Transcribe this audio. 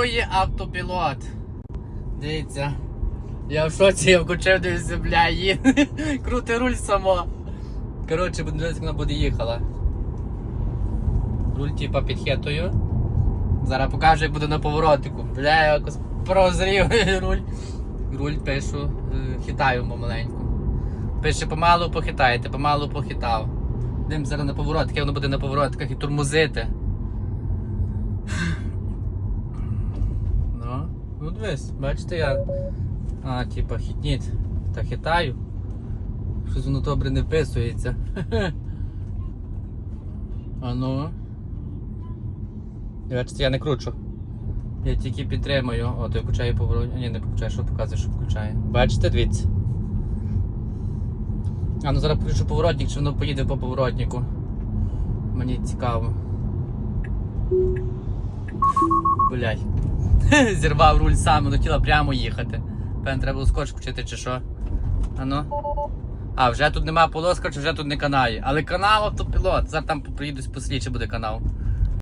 працює автопілот. Дивіться. Я в шоці, я включив дивіться, бля, їде. Крути руль само. Коротше, як вона буде їхала. Руль типа під хетою. Зараз покажу, як буде на поворотику. Бля, я якось прозрів руль. Руль пишу, е, хитаю помаленьку. Пише помалу похитаєте, помалу похитав. Дим зараз на поворотки, воно буде на поворотиках і тормозити. Ну, дивись, бачите, я. А, типа хітніт. Та хитаю. Щось воно добре не вписується. А ну. Бачите, я не кручу. Я тільки підтримую. От, я включаю поворот. Ні, не включаю, що показує, що включає. Бачите, дивіться. А ну зараз включу поворотник, чи воно поїде по поворотнику. Мені цікаво. Блять. Зірвав руль сам, воно хотіла прямо їхати. Певно, треба було скотч включити чи що. А ну. А, вже тут немає полоска, чи вже тут не канає. Але канал автопілот. Зараз там приїдуть послідчі буде канал.